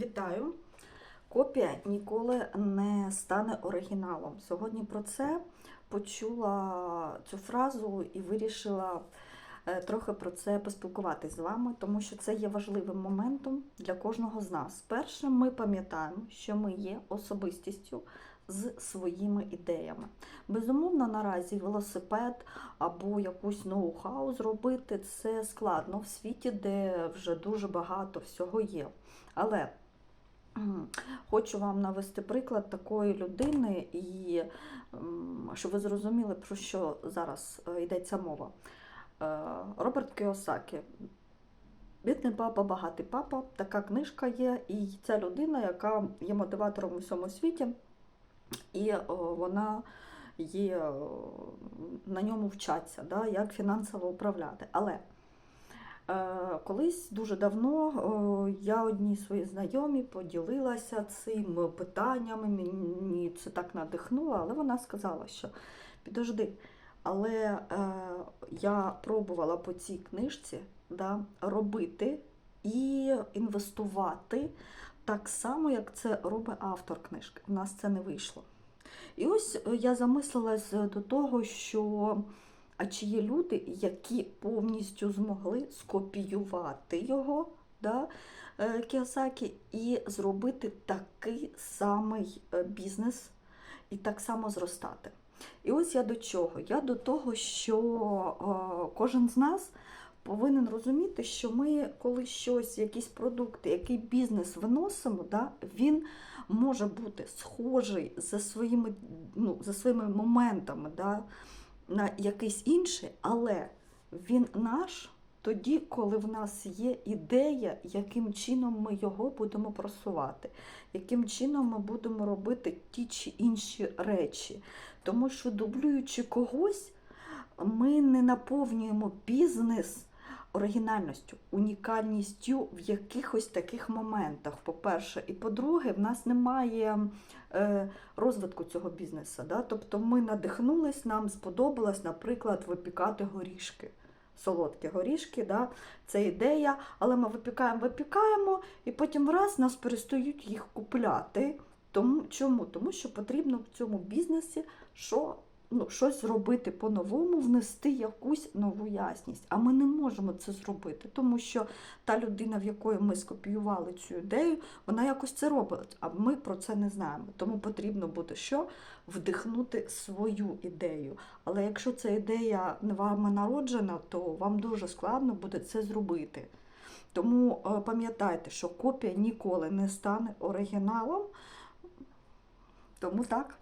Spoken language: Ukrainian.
Вітаю! Копія ніколи не стане оригіналом. Сьогодні про це почула цю фразу і вирішила е, трохи про це поспілкуватись з вами, тому що це є важливим моментом для кожного з нас. Перше, ми пам'ятаємо, що ми є особистістю з своїми ідеями. Безумовно, наразі велосипед або якусь ноу-хау зробити це складно в світі, де вже дуже багато всього є. Але хочу вам навести приклад такої людини, і щоб ви зрозуміли, про що зараз е, йдеться мова. Е, Роберт Кіосакі. Бідний папа, багатий папа. Така книжка є, і ця людина, яка є мотиватором у всьому світі, і о, вона є о, на ньому вчаться, да, як фінансово управляти. Але Е, Колись дуже давно я одній своїй знайомій поділилася цим питаннями, мені це так надихнуло, але вона сказала, що підожди, але е, я пробувала по цій книжці да, робити і інвестувати так само, як це робить автор книжки. У нас це не вийшло. І ось е, я замислилась до того, що а чи є люди, які повністю змогли скопіювати його, да, е, Кіосакі, і зробити такий самий е, бізнес і так само зростати. І ось я до чого? Я до того, що е, кожен з нас повинен розуміти, що ми, коли щось, якісь продукти, який бізнес виносимо, да, він може бути схожий за своїми, ну, за своїми моментами. Да, на якийсь інший, але він наш тоді, коли в нас є ідея, яким чином ми його будемо просувати, яким чином ми будемо робити ті чи інші речі. Тому що, дублюючи когось, ми не наповнюємо бізнес оригінальністю, унікальністю в якихось таких моментах. По-перше, і по-друге, в нас немає е, розвитку цього бізнесу. Да? Тобто ми надихнулись, нам сподобалось, наприклад, випікати горішки. Солодкі горішки, да? це ідея, але ми випікаємо, випікаємо, і потім раз нас перестають їх купляти. Тому, чому? Тому що потрібно в цьому бізнесі що ну, щось зробити по-новому, внести якусь нову ясність. А ми не можемо це зробити, тому що та людина, в якої ми скопіювали цю ідею, вона якось це робить, а ми про це не знаємо. Тому потрібно буде що? Вдихнути свою ідею. Але якщо ця ідея не вами народжена, то вам дуже складно буде це зробити. Тому е, пам'ятайте, що копія ніколи не стане оригіналом. Тому так.